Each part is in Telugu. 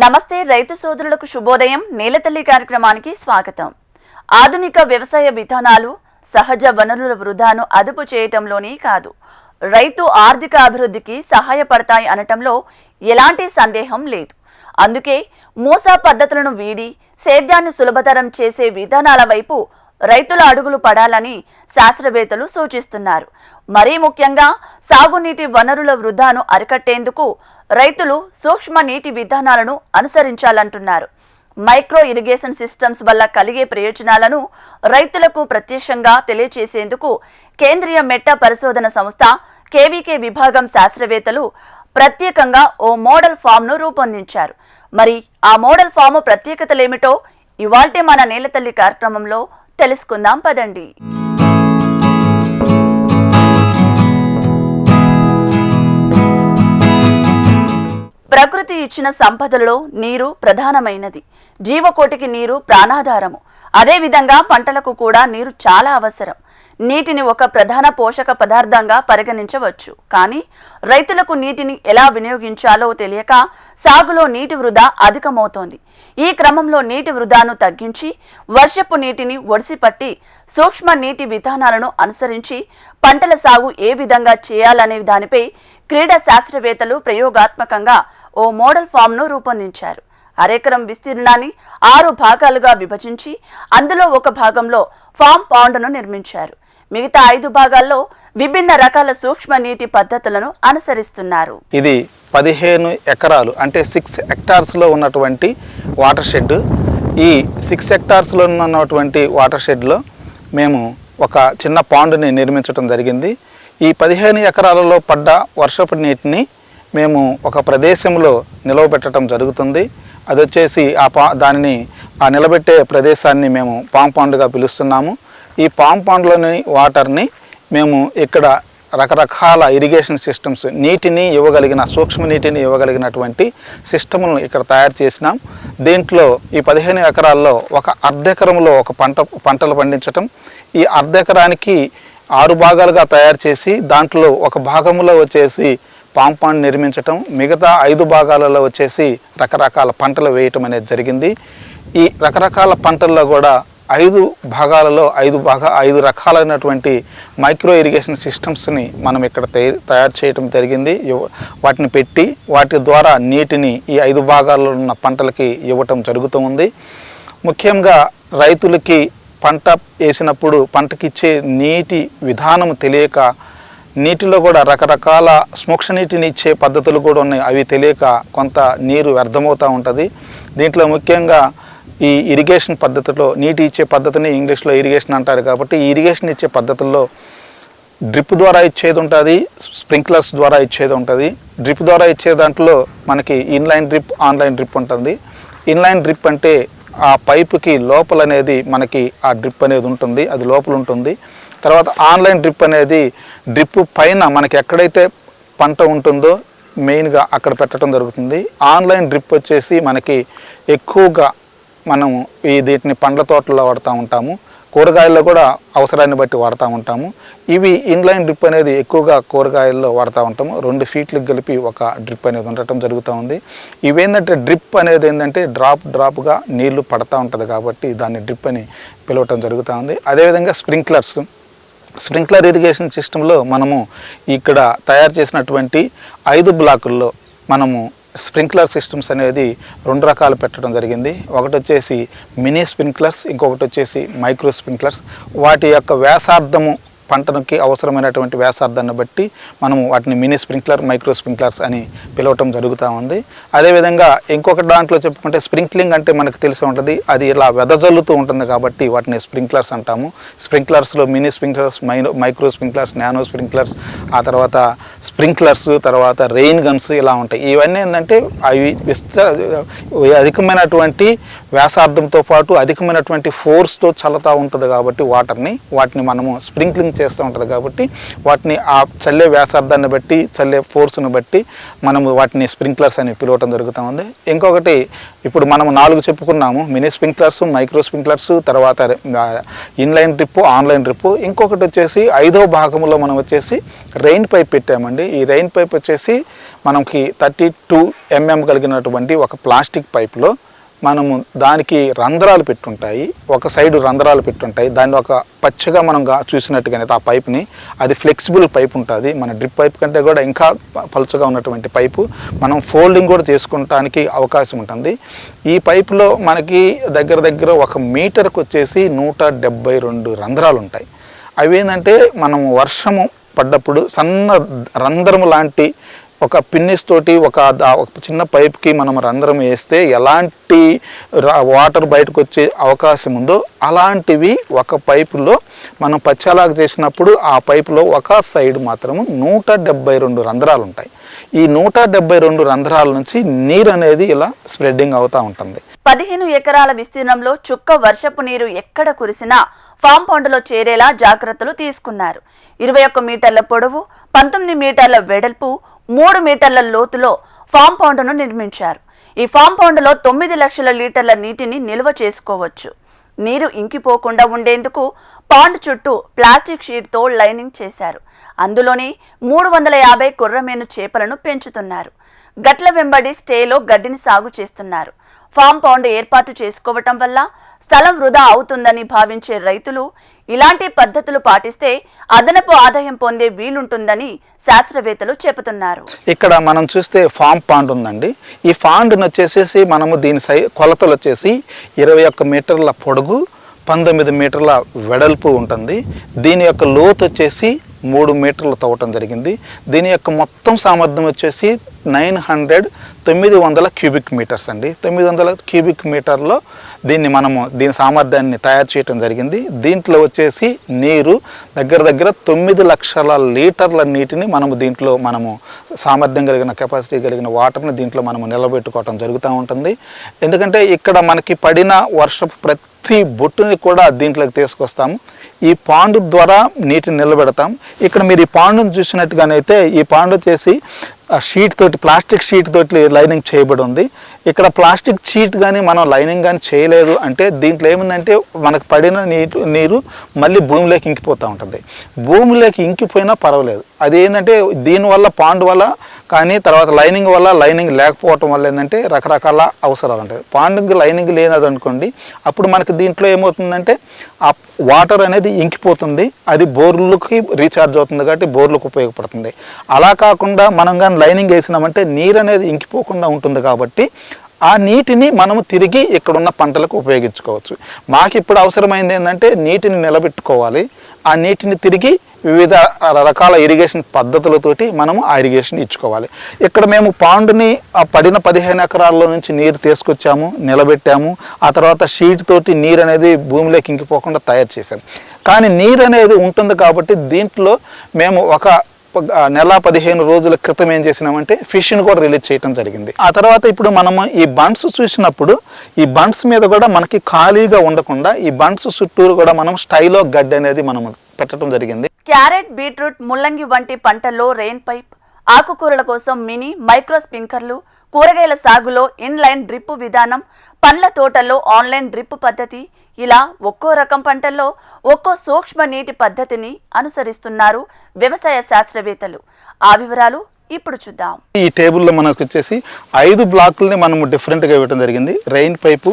నమస్తే రైతు సోదరులకు శుభోదయం. నేలతల్లి కార్యక్రమానికి స్వాగతం. ఆధునిక వ్యవసాయ విధానాలు సహజ వనరుల వృధాను అదుపు చేయటంలోనే కాదు రైతు ఆర్థిక అభివృద్ధికి సహాయపడతాయి అనటంలో ఎలాంటి సందేహం లేదు. అందుకే మోసా పద్ధతులను వీడి సేద్యాన్ని సులభతరం చేసే విధానాల వైపు రైతుల అడుగులు పడాలని శాస్త్రవేత్తలు సూచిస్తున్నారు. మరీ ముఖ్యంగా సాగునీటి వనరుల వృధాను అరికట్టేందుకు రైతులు సూక్ష్మ నీటి విధానాలను అనుసరించాలంటున్నారు. మైక్రో ఇరిగేషన్ సిస్టమ్స్ వల్ల కలిగే ప్రయోజనాలను రైతులకు ప్రత్యక్షంగా తెలియచేసేందుకు కేంద్రీయ మెట్ట పరిశోధన సంస్థ కేవీకే విభాగం శాస్త్రవేత్తలు ప్రత్యేకంగా ఓ మోడల్ ఫామ్ను రూపొందించారు. మరి ఆ మోడల్ ఫామ్ ప్రత్యేకతలేమిటో ఇవాల్టే మన నేలతల్లి కార్యక్రమంలో తెలుసుకుందాం పదండి. ప్రకృతి ఇచ్చిన సంపదలో నీరు ప్రధానమైనది. జీవకోటికి నీరు ప్రాణాధారము. అదేవిధంగా పంటలకు కూడా నీరు చాలా అవసరం. నీటిని ఒక ప్రధాన పోషక పదార్థంగా పరిగణించవచ్చు. కానీ రైతులకు నీటిని ఎలా వినియోగించాలో తెలియక సాగులో నీటి వృధా అధికమవుతోంది. ఈ క్రమంలో నీటి వృధాను తగ్గించి వర్షపు నీటిని ఒడిసిపట్టి సూక్ష్మ నీటి విధానాలను అనుసరించి పంటల సాగు ఏ విధంగా చేయాలనే దానిపై క్రీడా శాస్త్రవేత్తలు ప్రయోగాత్మకంగా ఓ మోడల్ ఫామ్ను రూపొందించారు. అరెకరం విస్తీర్ణాన్ని ఆరు భాగాలుగా విభజించి అందులో ఒక భాగంలో ఫామ్ పాండ్ను నిర్మించారు. మిగతా ఐదు భాగాల్లో విభిన్న రకాల సూక్ష్మ నీటి పద్ధతులను అనుసరిస్తున్నారు. ఇది పదిహేను ఎకరాలు అంటే సిక్స్ హెక్టార్స్లో ఉన్నటువంటి వాటర్ షెడ్ ఈ సిక్స్ హెక్టార్స్లో ఉన్నటువంటి వాటర్ షెడ్లో మేము ఒక చిన్న పాండుని నిర్మించడం జరిగింది. ఈ పదిహేను ఎకరాలలో పడ్డ వర్షపు నీటిని మేము ఒక ప్రదేశంలో నిలవబెట్టడం జరుగుతుంది. అది వచ్చేసి ఆ పా దానిని ఆ నిలబెట్టే ప్రదేశాన్ని మేము పామ్ పాండుగా పిలుస్తున్నాము. ఈ పామ్ పాండ్లోని వాటర్ని మేము ఇక్కడ రకరకాల ఇరిగేషన్ సిస్టమ్స్ నీటిని ఇవ్వగలిగిన సూక్ష్మ నీటిని ఇవ్వగలిగినటువంటి సిస్టమ్లను ఇక్కడ తయారు చేసినాం. దీంట్లో ఈ పదిహేను ఎకరాల్లో ఒక అర్ధెకరంలో ఒక పంట పంటలు పండించటం. ఈ అర్ధెకరానికి ఆరు భాగాలుగా తయారు చేసి దాంట్లో ఒక భాగంలో వచ్చేసి పాంపాన్ నిర్మించటం మిగతా ఐదు భాగాలలో వచ్చేసి రకరకాల పంటలు వేయటం అనేది జరిగింది. ఈ రకరకాల పంటల్లో కూడా ఐదు భాగాలలో ఐదు భాగా ఐదు రకాలైనటువంటి మైక్రో ఇరిగేషన్ సిస్టమ్స్ని మనం ఇక్కడ తయారు చేయటం జరిగింది. వాటిని పెట్టి వాటి ద్వారా నీటిని ఈ ఐదు భాగాల్లో ఉన్న పంటలకి ఇవ్వటం జరుగుతూ ఉంది. ముఖ్యంగా రైతులకి పంట వేసినప్పుడు పంటకిచ్చే నీటి విధానం తెలియక నీటిలో కూడా రకరకాల స్మోక్ష నీటిని ఇచ్చే పద్ధతులు కూడా ఉన్నాయి. అవి తెలియక కొంత నీరు వ్యర్థమవుతూ ఉంటుంది. దీంట్లో ముఖ్యంగా ఈ ఇరిగేషన్ పద్ధతిలో నీటి ఇచ్చే పద్ధతిని ఇంగ్లీష్లో ఇరిగేషన్ అంటారు కాబట్టి ఈ ఇరిగేషన్ ఇచ్చే పద్ధతుల్లో డ్రిప్ ద్వారా ఇచ్చేది ఉంటుంది స్ప్రింక్లర్స్ ద్వారా ఇచ్చేది ఉంటుంది. డ్రిప్ ద్వారా ఇచ్చే దాంట్లో మనకి ఇన్లైన్ డ్రిప్ ఆన్లైన్ డ్రిప్ ఉంటుంది. ఇన్లైన్ డ్రిప్ అంటే ఆ పైపుకి లోపల అనేది మనకి ఆ డ్రిప్ అనేది ఉంటుంది అది లోపల ఉంటుంది. తర్వాత ఆన్లైన్ డ్రిప్ అనేది డ్రిప్ పైన మనకి ఎక్కడైతే పంట ఉంటుందో మెయిన్గా అక్కడ పెట్టడం జరుగుతుంది. ఆన్లైన్ డ్రిప్ వచ్చేసి మనకి ఎక్కువగా మనం ఈ వీటిని పండ్ల తోటల్లో వాడుతూ ఉంటాము. కూరగాయల్లో కూడా అవసరాన్ని బట్టి వాడుతూ ఉంటాము. ఇవి ఇన్లైన్ డ్రిప్ అనేది ఎక్కువగా కూరగాయల్లో వాడుతూ ఉంటాము. రెండు ఫీట్లకు కలిపి ఒక డ్రిప్ అనేది ఉండటం జరుగుతూ ఉంది. ఇవేంటంటే డ్రిప్ అనేది ఏంటంటే డ్రాప్ డ్రాప్గా నీళ్ళు పడతా ఉంటుంది కాబట్టి దాన్ని డ్రిప్ అని పిలవటం జరుగుతూ ఉంది. అదేవిధంగా స్ప్రింక్లర్స్. స్ప్రింక్లర్ ఇరిగేషన్ సిస్టంలో మనము ఇక్కడ తయారు చేసినటువంటి ఐదు బ్లాకుల్లో మనము స్ప్రింక్లర్ సిస్టమ్స్ అనేది రెండు రకాలు పెట్టడం జరిగింది. ఒకటి వచ్చేసి మినీ స్ప్రింక్లర్స్ ఇంకొకటి వచ్చేసి మైక్రో స్ప్రింక్లర్స్. వాటి యొక్క వ్యాసార్థము పంటకి అవసరమైనటువంటి వ్యాసార్థాన్ని బట్టి మనము వాటిని మినీ స్ప్రింక్లర్ మైక్రో స్ప్రింక్లర్స్ అని పిలవటం జరుగుతూ ఉంది. అదేవిధంగా ఇంకొక దాంట్లో చెప్పుకుంటే స్ప్రింక్లింగ్ అంటే మనకు తెలిసి ఉంటుంది. అది ఇలా వెదజల్లుతూ ఉంటుంది కాబట్టి వాటిని స్ప్రింక్లర్స్ అంటాము. స్ప్రింక్లర్స్లో మినీ స్ప్రింక్లర్స్ మైనో మైక్రో స్ప్రింక్లర్స్ నానో స్ప్రింక్లర్స్ ఆ తర్వాత స్ప్రింక్లర్స్ తర్వాత రెయిన్ గన్స్ ఇలా ఉంటాయి. ఇవన్నీ ఏంటంటే అవి విస్త అధికమైనటువంటి వ్యాసార్థంతో పాటు అధికమైనటువంటి ఫోర్స్తో చల్లతా ఉంటుంది కాబట్టి వాటర్ని వాటిని మనము స్ప్రింక్లింగ్ చేస్తూ ఉంటుంది కాబట్టి వాటిని ఆ చల్లే వ్యాసార్థాన్ని బట్టి చల్లే ఫోర్స్ని బట్టి మనము వాటిని స్ప్రింక్లర్స్ అని పిలవటం జరుగుతూ ఉంది. ఇంకొకటి ఇప్పుడు మనం నాలుగు చెప్పుకున్నాము మినీ స్ప్రింక్లర్స్ మైక్రో స్ప్రింక్లర్స్ తర్వాత ఇన్లైన్ ట్రిప్పు ఆన్లైన్ ట్రిప్పు ఇంకొకటి వచ్చేసి ఐదో భాగంలో మనం వచ్చేసి రెయిన్ పైప్ పెట్టామండి. ఈ రెయిన్ పైప్ వచ్చేసి మనకి థర్టీ టూ ఎంఎం కలిగినటువంటి ఒక ప్లాస్టిక్ పైప్లో మనము దానికి రంధ్రాలు పెట్టుంటాయి. ఒక సైడు రంధ్రాలు పెట్టుంటాయి. దాన్ని ఒక పచ్చగా మనం చూసినట్టుగానైతే ఆ పైప్ని అది ఫ్లెక్సిబుల్ పైప్ ఉంటుంది. మన డ్రిప్ పైప్ కంటే కూడా ఇంకా పలుచగా ఉన్నటువంటి పైపు మనం ఫోల్డింగ్ కూడా చేసుకోవటానికి అవకాశం ఉంటుంది. ఈ పైపులో మనకి దగ్గర దగ్గర ఒక మీటర్కి వచ్చేసి నూట డెబ్బై రెండు రంధ్రాలు ఉంటాయి. అవి ఏంటంటే మనం వర్షము పడ్డప్పుడు సన్న రంధ్రము లాంటి ఒక పిన్నిస్ తోటి ఒక ఒక చిన్న పైప్కి మనం రంధ్రం వేస్తే ఎలాంటి వాటర్ బయటకు వచ్చే అవకాశం ఉందో అలాంటివి ఒక పైపులో మనం పచ్చలాగా చేసినప్పుడు ఆ పైపులో ఒక సైడ్ మాత్రము నూట డెబ్బై రెండు రంధ్రాలు ఉంటాయి ఈ నూట డెబ్బై రెండు రంధ్రాల నుంచి నీరు అనేది ఇలా స్ప్రెడ్డింగ్ అవుతూ ఉంటుంది. పదిహేను ఎకరాల విస్తీర్ణంలో చుక్క వర్షపు నీరు ఎక్కడ కురిసినా ఫామ్ పౌండ్లో చేరేలా జాగ్రత్తలు తీసుకున్నారు. ఇరవై ఒక్క మీటర్ల పొడవు పంతొమ్మిది మీటర్ల వెడల్పు మూడు మీటర్ల లోతులో ఫామ్ పౌండ్ను నిర్మించారు. ఈ ఫామ్ పౌండ్లో తొమ్మిది లక్షల లీటర్ల నీటిని నిల్వ చేసుకోవచ్చు. నీరు ఇంకిపోకుండా ఉండేందుకు పాండ్ చుట్టూ ప్లాస్టిక్ షీట్తో లైనింగ్ చేశారు. అందులోని మూడు వందల యాభై కుర్రమేను చేపలను పెంచుతున్నారు. గట్ల వెంబడి స్టేలో గడ్డిని సాగు చేస్తున్నారు. ఫామ్ పౌండ్ ఏర్పాటు చేసుకోవటం వల్ల స్థలం వృధా అవుతుందని భావించే రైతులు ఇలాంటి పద్ధతులు పాటిస్తే అదనపు ఆదాయం పొందే వీలుంటుందని శాస్త్రవేత్తలు చెబుతున్నారు. ఇక్కడ మనం చూస్తే ఫామ్ పాండ్ ఉందండి. ఈ ఫాండ్ను వచ్చేసేసి మనము దీని సై కొలతలు వచ్చేసి ఇరవై ఒక్క మీటర్ల పొడుగు పంతొమ్మిది మీటర్ల వెడల్పు ఉంటుంది. దీని యొక్క లోతు వచ్చేసి మూడు మీటర్లు తవ్వటం జరిగింది. దీని యొక్క మొత్తం సామర్థ్యం వచ్చేసి నైన్ హండ్రెడ్ తొమ్మిది వందల క్యూబిక్ మీటర్స్ అండి. తొమ్మిది వందల క్యూబిక్ మీటర్లో దీన్ని మనము దీని సామర్థ్యాన్ని తయారు చేయటం జరిగింది. దీంట్లో వచ్చేసి నీరు దగ్గర దగ్గర తొమ్మిది లక్షల లీటర్ల నీటిని మనము దీంట్లో మనము సామర్థ్యం కలిగిన కెపాసిటీ కలిగిన వాటర్ని దీంట్లో మనము నిలబెట్టుకోవటం జరుగుతూ ఉంటుంది. ఎందుకంటే ఇక్కడ మనకి పడిన వర్షపు ప్రతి బొట్టుని కూడా దీంట్లోకి తీసుకొస్తాము. ఈ పాండు ద్వారా నీటిని నిలబెడతాం. ఇక్కడ మీరు ఈ పాండును చూసినట్టుగానైతే ఈ పాండు చేసి షీట్ తోటి ప్లాస్టిక్ షీట్ తోటి లైనింగ్ చేయబడి ఉంది. ఇక్కడ ప్లాస్టిక్ షీట్ కానీ మనం లైనింగ్ కానీ చేయలేదు అంటే దీంట్లో ఏముందంటే మనకు పడిన నీరు నీరు మళ్ళీ భూమిలోకి ఇంకిపోతూ ఉంటుంది. భూమిలోకి ఇంకిపోయినా పర్వాలేదు. అది ఏంటంటే దీనివల్ల పాండు వల్ల కానీ తర్వాత లైనింగ్ వల్ల లైనింగ్ లేకపోవటం వల్ల ఏంటంటే రకరకాల అవసరాలు ఉంటాయి. పాండింగ్ లైనింగ్ లేనది అనుకోండి అప్పుడు మనకి దీంట్లో ఏమవుతుందంటే ఆ వాటర్ అనేది ఇంకిపోతుంది. అది బోర్లకి రీఛార్జ్ అవుతుంది కాబట్టి బోర్లకు ఉపయోగపడుతుంది. అలా కాకుండా మనం కానీ లైనింగ్ వేసినామంటే నీరు అనేది ఇంకిపోకుండా ఉంటుంది కాబట్టి ఆ నీటిని మనము తిరిగి ఇక్కడున్న పంటలకు ఉపయోగించుకోవచ్చు. మాకు ఇప్పుడు అవసరమైంది ఏంటంటే నీటిని నిలబెట్టుకోవాలి. ఆ నీటిని తిరిగి వివిధ రకాల ఇరిగేషన్ పద్ధతులతోటి మనము ఆ ఇరిగేషన్ ఇచ్చుకోవాలి. ఇక్కడ మేము పాండుని ఆ పడిన పదిహేను ఎకరాల్లో నుంచి నీరు తీసుకొచ్చాము నిలబెట్టాము. ఆ తర్వాత షీట్ తోటి నీరు అనేది భూమిలోకి ఇంకిపోకుండా తయారు చేశాము కానీ నీరు అనేది ఉంటుంది కాబట్టి దీంట్లో మేము ఒక నెల పదిహేను రోజుల క్రితం ఏం చేసినామంటే ఫిష్ని కూడా రిలీజ్ చేయడం జరిగింది. ఆ తర్వాత ఇప్పుడు మనము ఈ బండ్స్ చూసినప్పుడు ఈ బండ్స్ మీద కూడా మనకి ఖాళీగా ఉండకుండా ఈ బండ్స్ చుట్టూరు కూడా మనం స్టైలో గడ్డి అనేది మనం పెట్టడం జరిగింది. క్యారెట్ బీట్రూట్ ముల్లంగి వంటి పంటల్లో రెయిన్ పైప్ ఆకుకూరల కోసం మినీ మైక్రో స్ప్రింకర్లు కూరగాయల సాగులో ఇన్లైన్ డ్రిప్ విధానం పండ్ల తోటల్లో ఆన్లైన్ డ్రిప్ పద్ధతి. ఇలా ఒక్కో రకం పంటల్లో ఒక్కో సూక్ష్మ నీటి పద్ధతిని అనుసరిస్తున్నారు వ్యవసాయ శాస్త్రవేత్తలు. ఆ వివరాలు ఇప్పుడు చూద్దాం. ఈ టేబుల్లో మనకు వచ్చేసి ఐదు బ్లాకుల్ని మనము డిఫరెంట్గా ఇవ్వడం జరిగింది. Rain pipe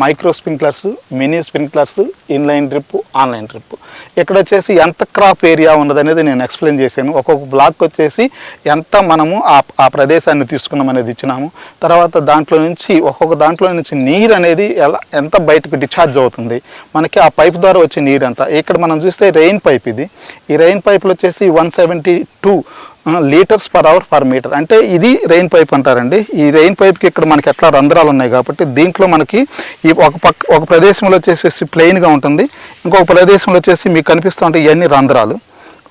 micro sprinklers mini sprinklers inline drip online drip. ఇక్కడ వచ్చేసి ఎంత క్రాప్ ఏరియా ఉన్నదనేది నేను ఎక్స్ప్లెయిన్ చేశాను. ఒక్కొక్క బ్లాక్ వచ్చేసి ఎంత మనము ఆ ఆ ప్రదేశాన్ని తీసుకున్నాం అనేది ఇచ్చినాము. తర్వాత దాంట్లో నుంచి ఒక్కొక్క దాంట్లో నుంచి నీరు అనేది ఎలా ఎంత బయటకు డిశ్చార్జ్ అవుతుంది. మనకి ఆ పైప్ ద్వారా వచ్చే నీరు ఎంత ఇక్కడ మనం చూస్తే రెయిన్ పైప్ ఇది. ఈ రెయిన్ పైపులు వచ్చేసి one seventy two litres per hour per metre. అంటే ఇది రెయిన్ పైప్ అంటారండి. ఈ రెయిన్ పైప్కి ఇక్కడ మనకి ఎట్లా రంధ్రాలు ఉన్నాయి కాబట్టి దీంట్లో మనకి ఈ ఒక పక్క ఒక ప్రదేశంలో వచ్చేసి ప్లెయిన్గా ఉంటుంది. ఇంకొక ప్రదేశంలో వచ్చేసి మీకు కనిపిస్తూ ఉంటాయి ఇవన్నీ రంధ్రాలు.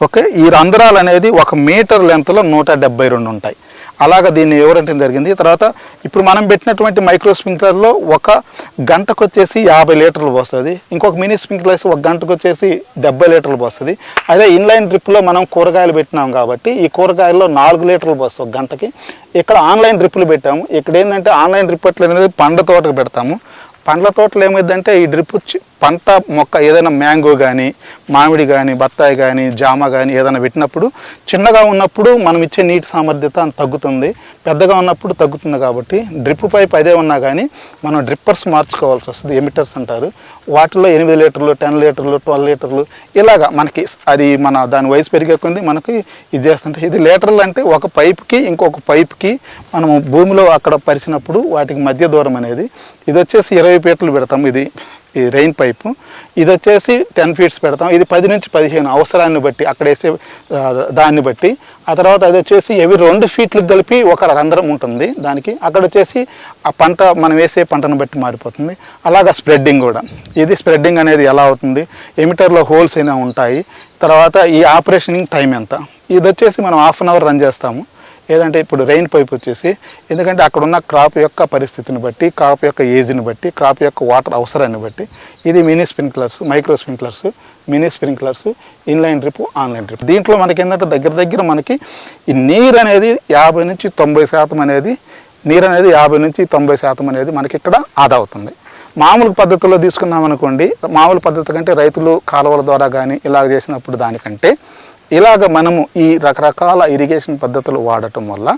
ఓకే? ఈ రంధ్రాలు అనేది ఒక మీటర్ లెంత్లో నూట డెబ్బై రెండు ఉంటాయి. అలాగ దీన్ని వివరించడం జరిగింది. తర్వాత ఇప్పుడు మనం పెట్టినటువంటి మైక్రో స్ప్రింక్లర్లో ఒక గంటకు వచ్చేసి యాభై లీటర్లు పోస్తుంది. ఇంకొక మినీ స్ప్రింక్లర్ ఒక గంటకు వచ్చేసి డెబ్బై లీటర్లు పోస్తుంది. అదే ఇన్లైన్ డ్రిప్లో మనం కూరగాయలు పెట్టినాం కాబట్టి ఈ కూరగాయల్లో నాలుగు లీటర్లు పోస్తుంది ఒక గంటకి. ఇక్కడ ఆన్లైన్ డ్రిప్పులు పెట్టాము. ఇక్కడ ఏంటంటే ఆన్లైన్ డ్రిప్ అనేది పండ్ల తోటకు పెడతాము. పండ్ల తోటలు ఏమైందంటే ఈ డ్రిప్ పంట మొక్క ఏదైనా మ్యాంగో కానీ మామిడి కానీ బత్తాయి కానీ జామ కానీ ఏదైనా పెట్టినప్పుడు చిన్నగా ఉన్నప్పుడు మనం ఇచ్చే నీటి సామర్థ్యత తగ్గుతుంది. పెద్దగా ఉన్నప్పుడు తగ్గుతుంది కాబట్టి డ్రిప్ పైప్ అదే ఉన్నా కానీ మనం డ్రిప్పర్స్ మార్చుకోవాల్సి వస్తుంది. ఎమిటర్స్ అంటారు. వాటిలో ఎనిమిది లీటర్లు టెన్ లీటర్లు ట్వెల్వ్ లీటర్లు ఇలాగా మనకి అది మన దాని వయసు పెరిగే కొంది మనకి ఇది చేస్తుంటే ఇది లీటర్లు అంటే ఒక పైప్కి ఇంకొక పైప్కి మనము భూమిలో అక్కడ పరిచినప్పుడు వాటికి మధ్య దూరం అనేది. ఇది వచ్చేసి ఇరవై పీటలు పెడతాం ఇది. ఈ రెయిన్ పైపు. ఇది వచ్చేసి టెన్ ఫీట్స్ పెడతాం. ఇది పది నుంచి పదిహేను అవసరాన్ని బట్టి అక్కడ వేసే దాన్ని బట్టి. ఆ తర్వాత అది వచ్చేసి ఇవి రెండు ఫీట్లు కలిపి ఒక రంధ్రం ఉంటుంది దానికి. అక్కడ వచ్చేసి ఆ పంట మనం వేసే పంటను బట్టి మారిపోతుంది. అలాగా స్ప్రెడ్డింగ్ కూడా. ఇది స్ప్రెడ్డింగ్ అనేది ఎలా అవుతుంది? ఎమిటర్లో హోల్స్ అయినా ఉంటాయి. తర్వాత ఈ ఆపరేషనింగ్ టైం ఎంత? ఇది వచ్చేసి మనం హాఫ్ అన్ అవర్ రన్ చేస్తాము. ఏదంటే ఇప్పుడు రెయిన్ పైప్ వచ్చేసి ఎందుకంటే అక్కడ ఉన్న క్రాప్ యొక్క పరిస్థితిని బట్టి క్రాప్ యొక్క ఏజ్ని బట్టి క్రాప్ యొక్క వాటర్ అవసరాన్ని బట్టి ఇది mini sprinklers micro sprinklers mini sprinklers inline drip online drip దీంట్లో మనకి ఏంటంటే దగ్గర దగ్గర మనకి ఈ నీరు అనేది యాభై నుంచి తొంభై శాతం అనేది నీరు అనేది యాభై నుంచి తొంభై శాతం అనేది మనకి ఇక్కడ ఆదా అవుతుంది. మామూలు పద్ధతిలో తీసుకున్నాం అనుకోండి మామూలు పద్ధతి కంటే రైతులు కాలువల ద్వారా కానీ ఇలా చేసినప్పుడు దానికంటే ఇలాగ మనము ఈ రకరకాల ఇరిగేషన్ పద్ధతులు వాడటం వల్ల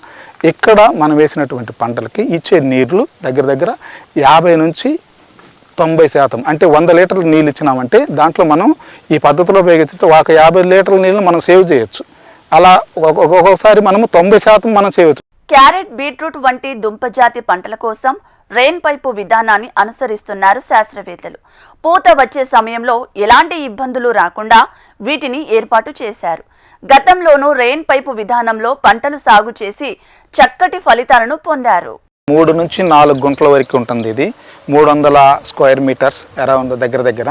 ఇక్కడ మనం వేసినటువంటి పంటలకి ఇచ్చే నీళ్ళు దగ్గర దగ్గర యాభై నుంచి తొంభై శాతం అంటే వంద లీటర్ల నీళ్ళు ఇచ్చినామంటే దాంట్లో మనం ఈ పద్ధతిలో ఉపయోగించే ఒక యాభై లీటర్ల నీళ్ళు మనం సేవ్ చేయొచ్చు. అలా ఒక్కొక్కసారి మనము తొంభై శాతం మనం చేయవచ్చు క్యారెట్ బీట్రూట్ వంటి దుంపజాతి పంటల కోసం రెయిన్ పైపు విధానాన్ని అనుసరిస్తున్నారు శాస్త్రవేత్తలు. పూత వచ్చే సమయంలో ఎలాంటి ఇబ్బందులు రాకుండా వీటిని ఏర్పాటు చేశారు. గతంలోనూ రెయిన్ పైపు విధానంలో పంటలు సాగు చేసి చక్కటి ఫలితాలను పొందారు. మూడు నుంచి నాలుగు గుంటల వరకు ఉంటుంది ఇది. మూడు వందల స్క్వేర్ మీటర్స్ అరౌండ్ దగ్గర దగ్గర.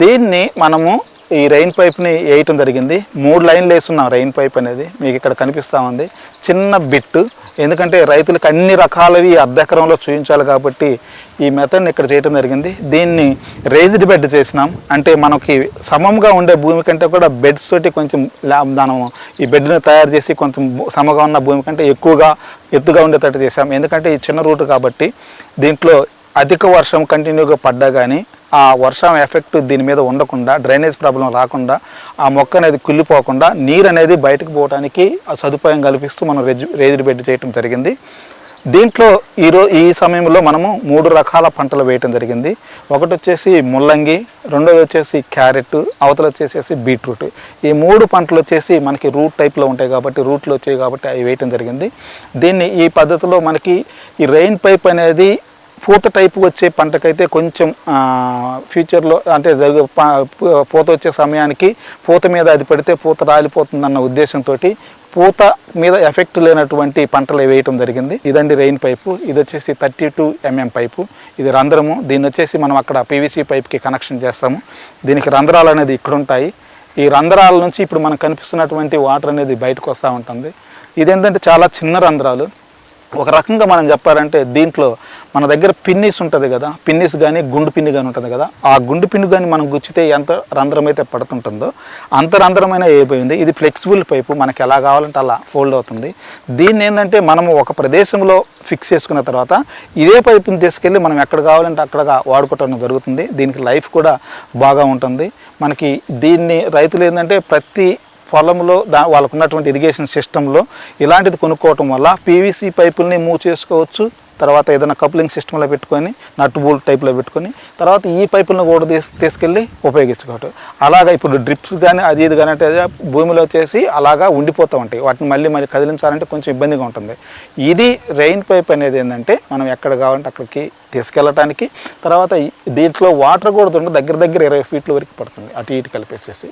దీన్ని మనము ఈ రెయిన్ పైప్ని వేయటం జరిగింది. మూడు లైన్లు వేస్తున్నాం రెయిన్ పైప్ అనేది. మీకు ఇక్కడ కనిపిస్తూ ఉంది. చిన్న బిట్టు ఎందుకంటే రైతులకు అన్ని రకాలవి అర్ధెకరంలో చూపించాలి కాబట్టి ఈ మెథడ్ని ఇక్కడ చేయడం జరిగింది. దీన్ని రేజ్డ్ బెడ్ చేసినాం. అంటే మనకి సమంగా ఉండే భూమి కంటే కూడా బెడ్స్ తోటి కొంచెం లా- మనం ఈ బెడ్ని తయారు చేసి కొంచెం సమగా ఉన్న భూమి కంటే ఎక్కువగా ఎత్తుగా ఉండేటట్టు చేసాం ఎందుకంటే ఈ చిన్న రూట్ కాబట్టి దీంట్లో అధిక వర్షం కంటిన్యూగా పడ్డా కానీ ఆ వర్షం ఎఫెక్ట్ దీని మీద ఉండకుండా డ్రైనేజ్ ప్రాబ్లం రాకుండా ఆ మొక్క అనేది కుళ్ళిపోకుండా నీరు అనేది బయటకు పోవడానికి ఆ సదుపాయం కల్పిస్తూ మనం రెజ్ రేజిడి బెడ్ చేయటం జరిగింది. దీంట్లో ఈరో ఈ సమయంలో మనము మూడు రకాల పంటలు వేయటం జరిగింది. ఒకటి వచ్చేసి ముల్లంగి రెండోది వచ్చేసి క్యారెట్ అవతల వచ్చేసేసి బీట్రూట్. ఈ మూడు పంటలు వచ్చేసి మనకి రూట్ టైప్లో ఉంటాయి కాబట్టి రూట్లు వచ్చాయి కాబట్టి అవి వేయటం జరిగింది. దీన్ని ఈ పద్ధతిలో మనకి ఈ రెయిన్ పైప్ అనేది పూత టైపు వచ్చే పంటకైతే కొంచెం ఫ్యూచర్లో అంటే జరిగే పూత వచ్చే సమయానికి పూత మీద అది పడితే పూత రాలిపోతుందన్న ఉద్దేశంతో పూత మీద ఎఫెక్ట్ లేనటువంటి పంటలు వేయటం జరిగింది. ఇదండి రెయిన్ పైపు. ఇది వచ్చేసి థర్టీ టూ ఎంఎం పైపు. ఇది రంధ్రము. దీన్ని వచ్చేసి మనం అక్కడ పీవీసీ పైప్కి కనెక్షన్ చేస్తాము. దీనికి రంధ్రాలు అనేది ఇక్కడ ఉంటాయి. ఈ రంధ్రాల నుంచి ఇప్పుడు మనకు కనిపిస్తున్నటువంటి వాటర్ అనేది బయటకు వస్తూ ఉంటుంది. ఇదేంటంటే చాలా చిన్న రంధ్రాలు. ఒక రకంగా మనం చెప్పారంటే దీంట్లో మన దగ్గర పిన్నిస్ ఉంటుంది కదా పిన్నిస్ కానీ గుండు పిన్ని కానీ ఉంటుంది కదా ఆ గుండు పిన్ను కానీ మనం గుచ్చితే ఎంత రంధ్రం అయితే పడుతుంటుందో అంత రంధ్రమైన అయిపోయింది. ఇది ఫ్లెక్సిబుల్ పైపు మనకి ఎలా కావాలంటే అలా ఫోల్డ్ అవుతుంది. దీన్ని ఏంటంటే మనము ఒక ప్రదేశంలో ఫిక్స్ చేసుకున్న తర్వాత ఇదే పైపుని తీసుకెళ్ళి మనం ఎక్కడ కావాలంటే అక్కడ వాడుకోవటం జరుగుతుంది. దీనికి లైఫ్ కూడా బాగా ఉంటుంది. మనకి దీన్ని రైతులు ఏంటంటే ప్రతి పొలంలో దా వాళ్ళకు ఉన్నటువంటి ఇరిగేషన్ సిస్టంలో ఇలాంటిది కొనుక్కోవటం వల్ల పీవీసీ పైపుల్ని మూవ్ చేసుకోవచ్చు. తర్వాత ఏదైనా కప్లింగ్ సిస్టంలో పెట్టుకొని నట్ బోల్ట్ టైప్లో పెట్టుకొని తర్వాత ఈ పైపులను కూడా తీసు తీసుకెళ్ళి ఉపయోగించుకోవటం. అలాగా ఇప్పుడు డ్రిప్స్ కానీ అది ఇది కానీ అంటే భూమిలో చేసి అలాగా ఉండిపోతూ ఉంటాయి. వాటిని మళ్ళీ మళ్ళీ కదిలించాలంటే కొంచెం ఇబ్బందిగా ఉంటుంది. ఇది రెయిన్ పైప్ అనేది ఏంటంటే మనం ఎక్కడ కావాలంటే అక్కడికి తీసుకెళ్ళటానికి. తర్వాత దీంట్లో వాటర్ కూడా ఉంటే దగ్గర దగ్గర ఇరవై ఫీట్ల వరకు పడుతుంది. అటు ఇటు కలిపేసేసి.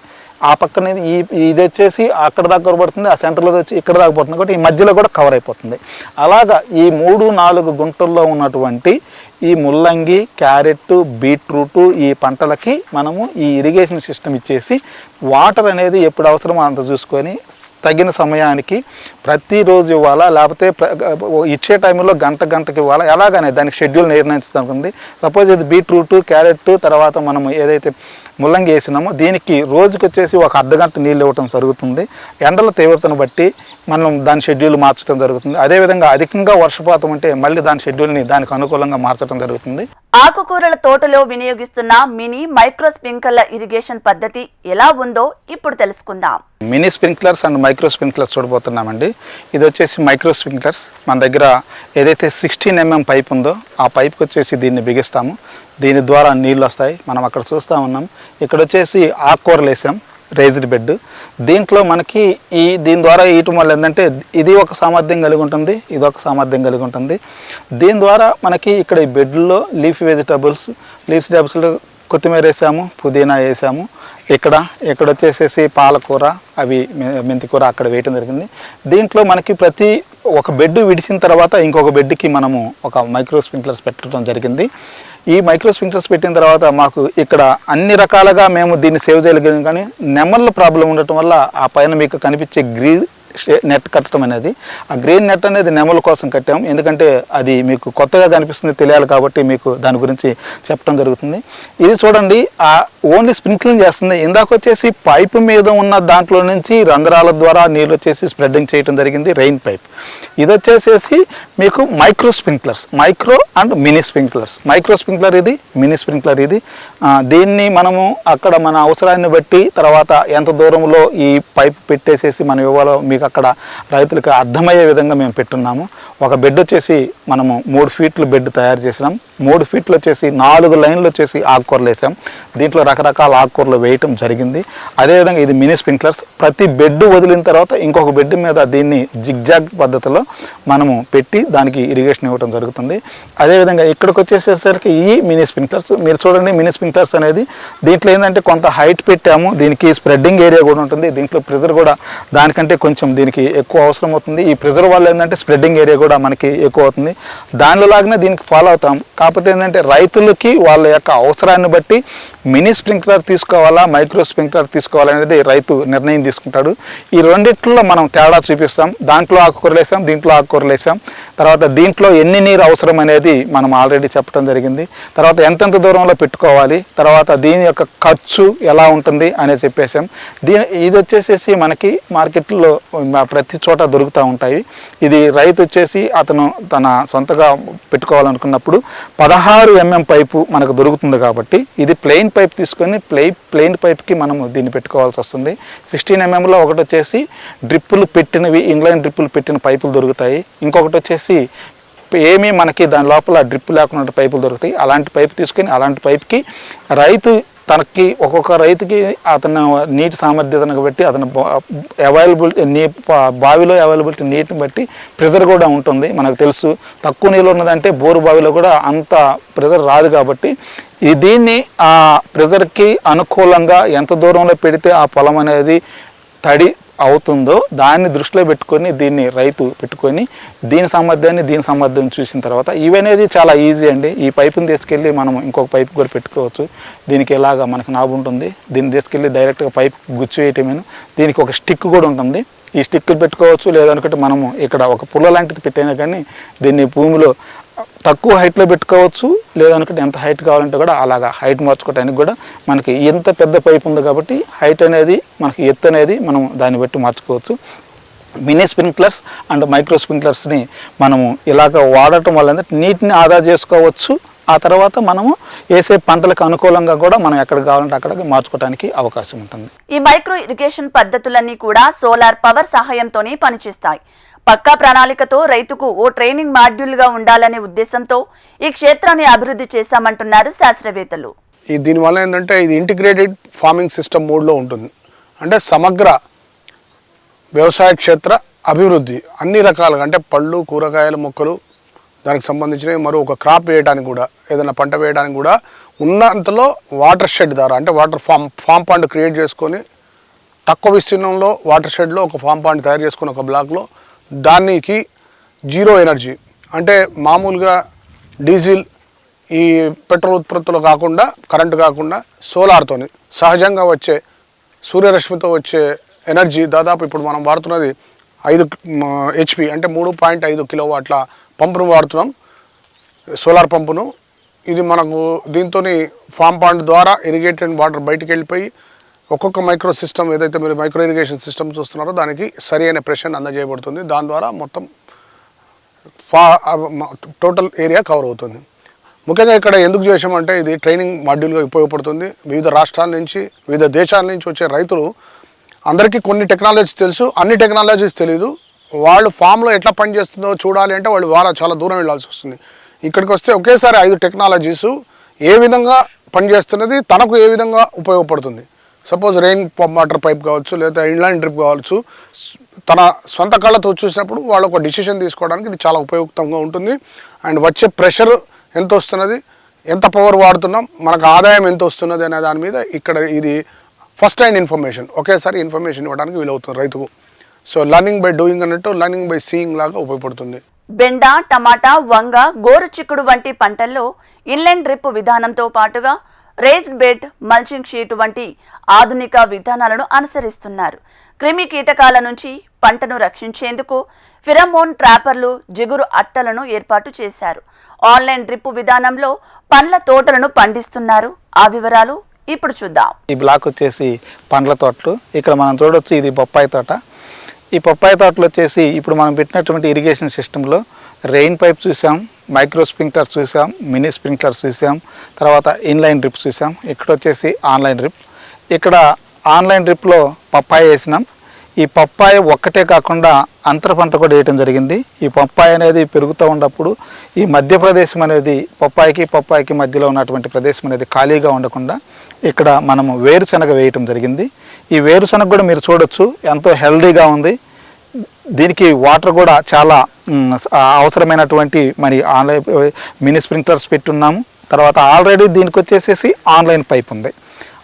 ఆ పక్కన ఈ ఇది వచ్చేసి అక్కడ దాకా పడుతుంది. ఆ సెంటర్లో వచ్చి ఇక్కడ దాకా పడుతుంది. కాబట్టి ఈ మధ్యలో కూడా కవర్ అయిపోతుంది. అలాగా ఈ మూడు నాలుగు గుంటల్లో ఉన్నటువంటి ఈ ముల్లంగి క్యారెట్ బీట్రూట్ ఈ పంటలకి మనము ఈ ఇరిగేషన్ సిస్టమ్ ఇచ్చేసి వాటర్ అనేది ఎప్పుడు అవసరమో అంత చూసుకొని తగిన సమయానికి ప్రతిరోజు ఇవ్వాలా? లేకపోతే ఇచ్చే టైంలో గంట గంటకి ఇవ్వాలా? ఎలాగనే దానికి షెడ్యూల్ నిర్ణయించడానికి ఉంది. సపోజ్ ఇది బీట్రూట్ క్యారెట్ తర్వాత మనం ఏదైతే ముల్లంగి వేసినామో. దీనికి రోజుకి వచ్చేసి ఒక అర్ధ గంట నీళ్ళు ఇవ్వటం జరుగుతుంది. ఎండల తీవ్రతను బట్టి మనం దాని షెడ్యూల్ మార్చడం జరుగుతుంది. అదేవిధంగా అధికంగా వర్షపాతం ఉంటే మళ్ళీ దాని షెడ్యూల్ని దానికి అనుకూలంగా మార్చడం జరుగుతుంది. ఆకుకూరల తోటలో వినియోగిస్తున్న మినీ మైక్రో స్ప్రింకర్ల ఇరిగేషన్ పద్ధతి ఎలా ఉందో ఇప్పుడు తెలుసుకుందాం. Mini sprinklers and micro sprinklers చూడబోతున్నామండి. ఇది వచ్చేసి మైక్రో స్ప్రింక్లర్స్. మన దగ్గర ఏదైతే సిక్స్టీన్ ఎంఎం పైప్ ఉందో ఆ పైప్కి వచ్చేసి దీన్ని బిగిస్తాము. దీని ద్వారా నీళ్ళు వస్తాయి. మనం అక్కడ చూస్తూ ఉన్నాం. ఇక్కడ వచ్చేసి ఆకుకూరలు వేసాం రేజ్డ్ బెడ్ దీంట్లో మనకి ఈ దీని ద్వారా వేయటం వల్ల ఏంటంటే ఇది ఒక సామర్థ్యం కలిగి ఉంటుంది ఇది ఒక సామర్థ్యం కలిగి ఉంటుంది. దీని ద్వారా మనకి ఇక్కడ ఈ బెడ్లో లీఫ్ వెజిటబుల్స్ లీఫ్ వెజిటబుల్స్ కొత్తిమీర వేసాము పుదీనా వేసాము. ఇక్కడ ఇక్కడ వచ్చేసేసి పాలకూర అవి మెంతికూర అక్కడ వేయటం జరిగింది. దీంట్లో మనకి ప్రతి ఒక బెడ్ విడిచిన తర్వాత ఇంకొక బెడ్కి మనము ఒక మైక్రో స్ప్రింక్లర్స్ పెట్టడం జరిగింది. ఈ మైక్రో స్ప్రింక్లర్స్ పెట్టిన తర్వాత మాకు ఇక్కడ అన్ని రకాలుగా మేము దీన్ని సేవ్ చేయగలిగాం కానీ నెమళ్ళ ప్రాబ్లం ఉండటం వల్ల ఆ పైన మీకు కనిపించే గ్రీన్ నెట్ కట్టడం అనేది. ఆ గ్రీన్ నెట్ అనేది నెమల కోసం కట్టాము. ఎందుకంటే అది మీకు కొత్తగా కనిపిస్తుంది తెలియాలి కాబట్టి మీకు దాని గురించి చెప్పడం జరుగుతుంది. ఇది చూడండి ఆ ఓన్లీ స్ప్రింక్లింగ్ చేస్తుంది. ఇందాక వచ్చేసి పైప్ మీద ఉన్న దాంట్లో నుంచి రంధ్రాల ద్వారా నీళ్ళు వచ్చేసి స్ప్రెడ్డింగ్ చేయడం జరిగింది రెయిన్ పైప్. ఇది వచ్చేసేసి మీకు micro sprinklers micro and mini sprinklers. Micro sprinkler ఇది మినీ స్ప్రింక్లర్ ఇది. దీన్ని మనము అక్కడ మన అవసరాన్ని బట్టి తర్వాత ఎంత దూరంలో ఈ పైప్ పెట్టేసేసి మనం ఇవ్వాలో మీకు అక్కడ రైతులకు అర్థమయ్యే విధంగా మేము పెట్టున్నాము. ఒక బెడ్ వచ్చేసి మనము మూడు ఫీట్లు బెడ్ తయారు చేసినాం. మూడు ఫీట్లు వచ్చేసి నాలుగు లైన్లు వచ్చేసి ఆకుకూరలు వేసాం. దీంట్లో రకరకాల ఆకుకూరలు వేయటం జరిగింది. అదేవిధంగా ఇది మినీ స్ప్రింక్లర్స్. ప్రతి బెడ్ వదిలిన తర్వాత ఇంకొక బెడ్ మీద దీన్ని జిగ్జాగ్ పద్ధతిలో మనము పెట్టి దానికి ఇరిగేషన్ ఇవ్వడం జరుగుతుంది. అదేవిధంగా ఇక్కడికి వచ్చేసేసరికి ఈ మినీ స్ప్రింక్లర్స్ మీరు చూడండి మినీ స్ప్రింక్లర్స్ అనేది దీంట్లో ఏంటంటే కొంత హైట్ పెట్టాము. దీనికి స్ప్రెడ్డింగ్ ఏరియా కూడా ఉంటుంది. దీంట్లో ప్రెజర్ కూడా దానికంటే కొంచెం దీనికి ఎక్కువ అవసరం అవుతుంది. ఈ ప్రెజర్ వల్ల ఏంటంటే స్ప్రెడ్డింగ్ ఏరియా కూడా మనకి ఎక్కువ అవుతుంది. దానిలో లాగానే దీనికి ఫాలో అవుతాం. కాకపోతే ఏంటంటే రైతులకి వాళ్ళ యొక్క అవసరాన్ని బట్టి మినీ స్ప్రింక్లర్ తీసుకోవాలా మైక్రో స్ప్రింక్లర్ తీసుకోవాలనేది రైతు నిర్ణయం తీసుకుంటాడు. ఈ రెండిట్లో మనం తేడా చూపిస్తాం. దాంట్లో ఆకుకూరలు వేసాం దీంట్లో ఆకుకూరలు వేసాం. తర్వాత దీంట్లో ఎన్ని నీరు అవసరం అనేది మనం ఆల్రెడీ చెప్పడం జరిగింది. తర్వాత ఎంతెంత దూరంలో పెట్టుకోవాలి తర్వాత దీని యొక్క ఖర్చు ఎలా ఉంటుంది అనేది చెప్పేసాం దీని ఇది వచ్చేసేసి మనకి మార్కెట్లో ప్రతి చోట దొరుకుతూ ఉంటాయి. ఇది రైతు వచ్చేసి అతను తన సొంతగా పెట్టుకోవాలనుకున్నప్పుడు పదహారు ఎంఎం పైపు మనకు దొరుకుతుంది కాబట్టి ఇది ప్లెయిన్ పైప్ తీసుకొని ప్లే ప్లెయిన్ పైప్కి మనము దీన్ని పెట్టుకోవాల్సి వస్తుంది. సిక్స్టీన్ ఎంఎంలో ఒకటి వచ్చేసి డ్రిప్పులు పెట్టినవి ఇంగ్లాండ్ డ్రిప్పులు పెట్టిన పైపులు దొరుకుతాయి. ఇంకొకటి వచ్చేసి ఏమీ మనకి దాని లోపల డ్రిప్ లేకుండా పైపులు దొరుకుతాయి. అలాంటి పైపు తీసుకొని అలాంటి పైప్కి రైతు తనకి ఒక్కొక్క రైతుకి అతను నీటి సామర్థ్యతను బట్టి అతను అవైలబిలిటీ నీ బావిలో అవైలబిలిటీ నీటిని బట్టి ప్రెజర్ కూడా ఉంటుంది. మనకు తెలుసు తక్కువ నీళ్ళు ఉన్నదంటే బోరు బావిలో కూడా అంత ప్రెజర్ రాదు కాబట్టి ఈ దీన్ని ఆ ప్రెజర్కి అనుకూలంగా ఎంత దూరంలో పెడితే ఆ పొలం అనేది తడి అవుతుందో దాన్ని దృష్టిలో పెట్టుకొని దీన్ని రైతు పెట్టుకొని దీని సామర్థ్యాన్ని దీని సామర్థ్యం చూసిన తర్వాత ఇవనేది చాలా ఈజీ అండి. ఈ పైపుని తీసుకెళ్ళి మనం ఇంకొక పైపు కూడా పెట్టుకోవచ్చు. దీనికి ఎలాగా మనకు నాబు ఉంటుంది. దీన్ని తీసుకెళ్ళి డైరెక్ట్గా పైప్ గుచ్చి వేయటమేను దీనికి ఒక స్టిక్ కూడా ఉంటుంది. ఈ స్టిక్కులు పెట్టుకోవచ్చు. లేదనుకుంటే మనము ఇక్కడ ఒక పుల్ల లాంటిది పెట్టైనా కానీ దీన్ని భూమిలో తక్కువ హైట్లో పెట్టుకోవచ్చు లేదనుకుంటే ఎంత హైట్ కావాలంటే కూడా అలాగా హైట్ మార్చుకోవడానికి కూడా మనకి ఎంత పెద్ద పైప్ ఉంది కాబట్టి హైట్ అనేది మనకి ఎత్తు అనేది మనం దాన్ని బట్టి మార్చుకోవచ్చు. మినీ స్ప్రింక్లర్స్ అండ్ మైక్రో స్ప్రింక్లర్స్ని మనము ఇలాగ వాడటం వల్ల ఏంటంటే నీటిని ఆదా చేసుకోవచ్చు. ఆ తర్వాత మనము వేసే పంటలకు అనుకూలంగా కూడా మనం ఎక్కడ కావాలంటే అక్కడ మార్చుకోవడానికి అవకాశం ఉంటుంది. ఈ మైక్రో ఇరిగేషన్ పద్ధతులన్నీ కూడా సోలార్ పవర్ సహాయంతోనే పనిచేస్తాయి. పక్కా ప్రణాళికతో రైతుకు ఓ ట్రైనింగ్ మాడ్యూల్గా ఉండాలనే ఉద్దేశంతో ఈ క్షేత్రాన్ని అభివృద్ధి చేశామంటున్నారు శాస్త్రవేత్తలు. ఈ దీనివల్ల ఏంటంటే ఇది ఇంటిగ్రేటెడ్ ఫార్మింగ్ సిస్టమ్ మోడ్లో ఉంటుంది. అంటే సమగ్ర వ్యవసాయ క్షేత్ర అభివృద్ధి. అన్ని రకాలుగా అంటే పళ్ళు కూరగాయల మొక్కలు దానికి సంబంధించినవి మరో ఒక క్రాప్ వేయడానికి కూడా ఏదైనా పంట వేయడానికి కూడా ఉన్నంతలో వాటర్ షెడ్ ద్వారా అంటే water farm farm pond create చేసుకొని తక్కువ విస్తీర్ణంలో వాటర్ షెడ్లో ఒక ఫామ్ పాండ్ తయారు చేసుకుని ఒక బ్లాక్లో దానికి జీరో ఎనర్జీ. అంటే మామూలుగా డీజిల్ ఈ పెట్రోల్ ఉత్పత్తులు కాకుండా కరెంటు కాకుండా సోలార్తోని సహజంగా వచ్చే సూర్యరశ్మితో వచ్చే ఎనర్జీ దాదాపు ఇప్పుడు మనం వాడుతున్నది ఐదు హెచ్పి అంటే మూడు పాయింట్ ఐదు కిలో వాట్ల పంపును వాడుతున్నాం. సోలార్ పంపును. ఇది మనకు దీంతో ఫామ్ పాండ్ ద్వారా ఇరిగేటెడ్ వాటర్ బయటికి వెళ్ళిపోయి ఒక్కొక్క మైక్రో సిస్టమ్ ఏదైతే మీరు మైక్రో ఇరిగేషన్ సిస్టమ్ చూస్తున్నారో దానికి సరి అయిన ప్రెషర్ అందజేయబడుతుంది. దాని ద్వారా మొత్తం ఫా టోటల్ ఏరియా కవర్ అవుతుంది. ముఖ్యంగా ఇక్కడ ఎందుకు చేసామంటే ఇది ట్రైనింగ్ మాడ్యూల్గా ఉపయోగపడుతుంది. వివిధ రాష్ట్రాల నుంచి వివిధ దేశాల నుంచి వచ్చే రైతులు అందరికీ కొన్ని టెక్నాలజీస్ తెలుసు అన్ని టెక్నాలజీస్ తెలియదు వాళ్ళు ఫామ్లో ఎట్లా పనిచేస్తుందో చూడాలి అంటే వాళ్ళు వాళ్ళ చాలా దూరం వెళ్ళాల్సి వస్తుంది. ఇక్కడికి వస్తే ఒకేసారి ఐదు టెక్నాలజీస్ ఏ విధంగా పనిచేస్తున్నది తనకు ఏ విధంగా ఉపయోగపడుతుంది. సపోజ్ రెయిన్ వాటర్ పైప్ కావచ్చు లేదా ఇన్లైన్ డ్రిప్ కావచ్చు తన సొంత కళ్ళతో చూసినప్పుడు వాళ్ళు ఒక డిసిషన్ తీసుకోవడానికి ఇది చాలా ఉపయుక్తంగా ఉంటుంది. అండ్ వచ్చే ప్రెషర్ ఎంత వస్తున్నది ఎంత పవర్ వాడుతున్నాం మనకు ఆదాయం ఎంత వస్తున్నది అనే దాని మీద ఇక్కడ ఇది ఫస్ట్ హ్యాండ్ ఇన్ఫర్మేషన్ ఒకేసారి ఇన్ఫర్మేషన్ ఇవ్వడానికి వీలవుతుంది రైతుకు. సో లర్నింగ్ బై డూయింగ్ అన్నట్టు లర్నింగ్ బై సీయింగ్ లాగా ఉపయోగపడుతుంది. బెండ టమాటా వంగ గోరు చిక్కుడు వంటి పంటల్లో ఇన్లైన్ డ్రిప్ విధానంతో పాటుగా రేస్డ్ బెడ్ మల్చింగ్ షీట్ వంటి ఆధునిక విధానాలను అనుసరిస్తున్నారు. క్రిమి కీటకాల నుంచి పంటను రక్షించేందుకు ఫిరమోన్ ట్రాపర్లు జిగురు అట్టలను ఏర్పాటు చేశారు. ఆన్లైన్ డ్రిప్ విధానంలో పండ్ల తోటలను పండిస్తున్నారు. ఆ వివరాలు ఇప్పుడు చూద్దాం. ఈ బ్లాక్ వచ్చేసి పండ్ల తోటలు. ఇక్కడ మనం చూడొచ్చు ఇది బొప్పాయి తోట. ఈ బొప్పాయి తోటలు వచ్చేసి ఇప్పుడు మనం పెట్టినటువంటి ఇరిగేషన్ సిస్టంలో రెయిన్ పైప్ చూసాం మైక్రో స్ప్రింక్లర్స్ చూసాం మినీ స్ప్రింక్లర్స్ చూసాం తర్వాత ఇన్లైన్ డ్రిప్ చూసాం ఇక్కడ వచ్చేసి ఆన్లైన్ డ్రిప్. ఇక్కడ ఆన్లైన్ డ్రిప్లో పప్పాయి వేసినాం. ఈ పప్పాయ ఒక్కటే కాకుండా అంతర పంట కూడా వేయటం జరిగింది. ఈ పప్పాయ అనేది పెరుగుతూ ఉన్నప్పుడు ఈ మధ్య ప్రదేశం అనేది పప్పాయికి పప్పాయికి మధ్యలో ఉన్నటువంటి ప్రదేశం అనేది ఖాళీగా ఉండకుండా ఇక్కడ మనము వేరుశనగ వేయటం జరిగింది. ఈ వేరుశనగ కూడా మీరు చూడొచ్చు ఎంతో హెల్దీగా ఉంది. దీనికి వాటర్ కూడా చాలా అవసరమైనటువంటి మరి ఆన్లైన్ మినీ స్ప్రింక్లర్స్ పెట్టున్నాము. తర్వాత ఆల్రెడీ దీనికి వచ్చేసేసి ఆన్లైన్ పైప్ ఉంది.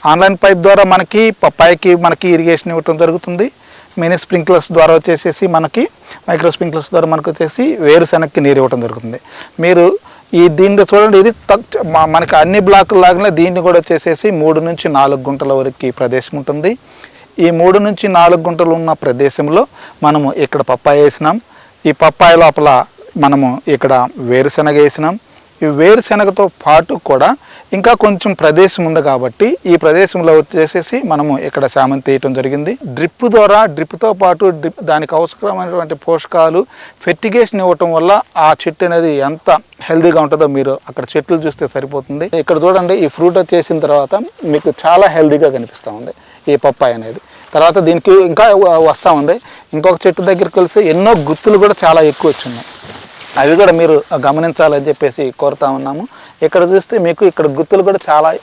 ఆన్లైన్ పైప్ ద్వారా మనకి పైకి మనకి ఇరిగేషన్ ఇవ్వటం జరుగుతుంది. మినీ స్ప్రింక్లర్స్ ద్వారా వచ్చేసేసి మనకి మైక్రో స్ప్రింక్లర్స్ ద్వారా మనకు వచ్చేసి వేరుశెనక్కి నీరు ఇవ్వటం జరుగుతుంది. మీరు ఈ దీన్ని చూడండి ఇది తక్- మనకి అన్ని బ్లాకుల లాగానే దీన్ని కూడా వచ్చేసేసి మూడు నుంచి నాలుగు గుంటల వరకు ప్రదేశం ఉంటుంది. ఈ మూడు నుంచి నాలుగు గుంటలు ఉన్న ప్రదేశంలో మనము ఇక్కడ పప్పాయ వేసినాం. ఈ పప్పాయ లోపల మనము ఇక్కడ వేరుశనగ వేసినాం. ఈ వేరుశనగతో పాటు కూడా ఇంకా కొంచెం ప్రదేశం ఉంది కాబట్టి ఈ ప్రదేశంలో వచ్చేసేసి మనము ఇక్కడ శామంతి వేయటం జరిగింది. డ్రిప్ ద్వారా డ్రిప్తో పాటు డ్రిప్ దానికి అవసరమైనటువంటి పోషకాలు ఫెర్టిగేషన్ ఇవ్వటం వల్ల ఆ చెట్టు అనేది ఎంత హెల్దీగా ఉంటుందో మీరు అక్కడ చెట్లు చూస్తే సరిపోతుంది. ఇక్కడ చూడండి ఈ ఫ్రూట్ వచ్చేసిన తర్వాత మీకు చాలా హెల్దీగా కనిపిస్తూ ఉంది. ఈ పప్పాయి అనేది. తర్వాత దీనికి ఇంకా వస్తూ ఉంది. ఇంకొక చెట్టు దగ్గరికి కలిసి ఎన్నో గుత్తులు కూడా చాలా ఎక్కువ వచ్చినాయి అవి కూడా మీరు గమనించాలని చెప్పేసి కోరుతా ఉన్నాము. ఇక్కడ చూస్తే మీకు ఇక్కడ గుత్తులు కూడా చాలా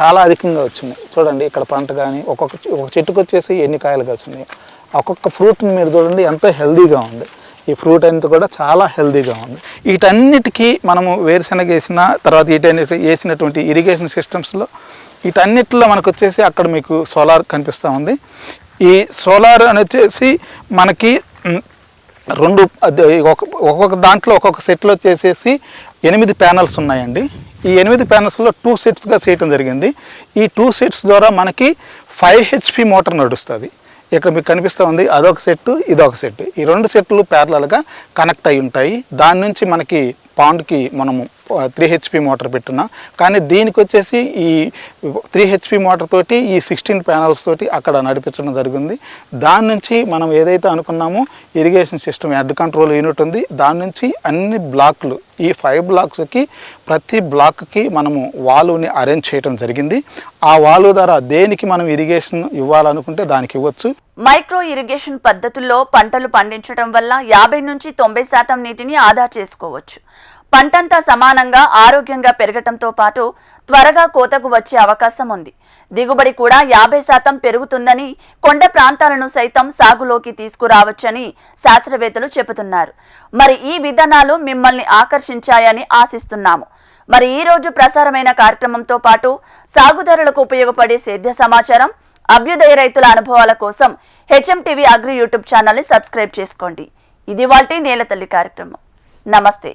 చాలా అధికంగా వచ్చినాయి చూడండి ఇక్కడ పంట కానీ ఒక్కొక్క చె- ఒక చెట్టుకు వచ్చేసి ఎన్ని కాయలు వచ్చినాయి ఒక్కొక్క ఫ్రూట్ని మీరు చూడండి ఎంతో హెల్దీగా ఉంది. ఈ ఫ్రూట్ అనేది కూడా చాలా హెల్దీగా ఉంది. వీటన్నిటికీ మనము వేరుశనగ వేసిన తర్వాత వీటన్నిటి వేసినటువంటి ఇరిగేషన్ సిస్టమ్స్లో వీటన్నిటిలో మనకు వచ్చేసి అక్కడ మీకు సోలార్ కనిపిస్తూ ఉంది. ఈ సోలార్ అని వచ్చేసి మనకి రెండు ఒక్కొక్క దాంట్లో ఒక్కొక్క సెట్లో వచ్చేసేసి ఎనిమిది ప్యానల్స్ ఉన్నాయండి. ఈ ఎనిమిది ప్యానల్స్లో టూ సెట్స్గా చేయటం జరిగింది. ఈ టూ సెట్స్ ద్వారా మనకి ఫైవ్ హెచ్పి మోటార్ నడుస్తుంది. ఇక్కడ మీకు కనిపిస్తూ ఉంది అదొక సెట్ ఇదొక సెట్ ఈ రెండు సెట్లు ప్యారలల్గా కనెక్ట్ అయి ఉంటాయి. దాని నుంచి మనకి పాండ్కి మనము త్రీ హెచ్పి మోటార్ పెట్టున్నా. కానీ దీనికి వచ్చేసి ఈ త్రీ హెచ్పి మోటార్ తోటి ఈ సిక్స్టీన్ ప్యానల్స్ తోటి అక్కడ నడిపించడం జరిగింది. దాని నుంచి మనం ఏదైతే అనుకున్నామో irrigation system head control unit ఉంది. దాని నుంచి అన్ని బ్లాక్లు ఈ ఫైవ్ బ్లాక్స్కి ప్రతి బ్లాక్కి మనము వాలుని అరేంజ్ చేయడం జరిగింది. ఆ వాలు ద్వారా దేనికి మనం ఇరిగేషన్ ఇవ్వాలనుకుంటే దానికి ఇవ్వచ్చు. మైక్రో ఇరిగేషన్ పద్ధతుల్లో పంటలు పండించడం వల్ల యాభై నుంచి తొంభై శాతం నీటిని ఆదా చేసుకోవచ్చు. పంటంతా సమానంగా ఆరోగ్యంగా పెరగటంతో పాటు త్వరగా కోతకు వచ్చే అవకాశం ఉంది. దిగుబడి కూడా యాభై శాతం పెరుగుతుందని కొండ ప్రాంతాలను సైతం సాగులోకి తీసుకురావచ్చని శాస్త్రవేత్తలు చెబుతున్నారు. మరి ఈ విధానాలు మిమ్మల్ని ఆకర్షించాయని ఆశిస్తున్నాము. మరి ఈ రోజు ప్రసారమైన కార్యక్రమంతో పాటు సాగుదారులకు ఉపయోగపడే సేద్య సమాచారం అభ్యుదయ రైతుల అనుభవాల కోసం హెచ్ఎం టీవీ అగ్రి యూట్యూబ్ ఛానల్ని సబ్స్క్రైబ్ చేసుకోండి. ఇది వాటి నేలతల్లి కార్యక్రమం. నమస్తే.